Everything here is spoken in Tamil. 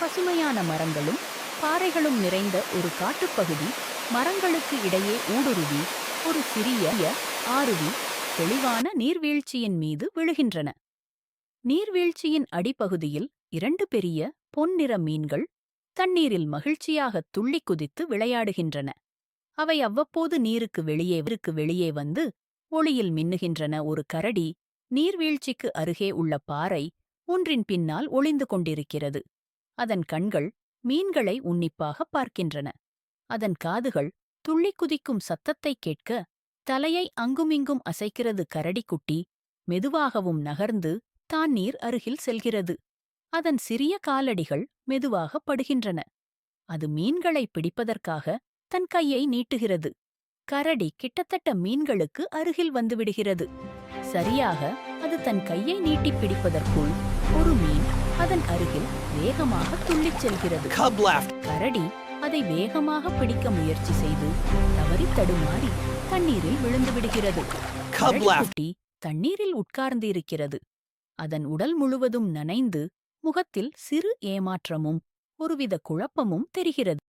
பசுமையான மரங்களும் பாறைகளும் நிறைந்த ஒரு காட்டுப்பகுதி மரங்களுக்கு இடையே ஊடுருவி ஒரு சிறிய ஆருவி தெளிவான நீர்வீழ்ச்சியின் மீது விழுகின்றன. நீர்வீழ்ச்சியின் அடிப்பகுதியில் இரண்டு பெரிய பொன்னிற மீன்கள் தண்ணீரில் மகிழ்ச்சியாக துள்ளி குதித்து விளையாடுகின்றன. அவை அவ்வப்போது நீருக்கு வெளியே இருக்கு வெளியே வந்து ஒளியில் மின்னுகின்றன. ஒரு கரடி நீர்வீழ்ச்சிக்கு அருகே உள்ள பாறை ஒன்றின் பின்னால் ஒளிந்து கொண்டிருக்கிறது. அதன் கண்கள் மீன்களை உன்னிப்பாக பார்க்கின்றன. அதன் காதுகள் துள்ளி குதிக்கும் சத்தத்தை கேட்க தலையை அங்குமிங்கும் அசைக்கிறது கரடிக்குட்டி மெதுவாகவும் நகர்ந்து தான் நீர் அருகில் செல்கிறது. அதன் சிறிய காலடிகள் மெதுவாக படுகின்றன. அது மீன்களை பிடிப்பதற்காக தன் கையை நீட்டுகிறது. கரடி கிட்டத்தட்ட மீன்களுக்கு அருகில் வந்துவிடுகிறது. சரியாக அது தன் கையை நீட்டிப் பிடிப்பதற்குள் ஒரு மீன் அதன் அருகில் வேகமாக துள்ளிச் செல்கிறது. கரடி அதை வேகமாக பிடிக்க முயற்சி செய்து தவறி தடுமாறி தண்ணீரில் விழுந்து விடுகிறது. கரடிக்குட்டி தண்ணீரில் உட்கார்ந்து இருக்கிறது அதன் உடல் முழுவதும் நனைந்து முகத்தில் சிறு ஏமாற்றமும் ஒருவித குழப்பமும் தெரிகிறது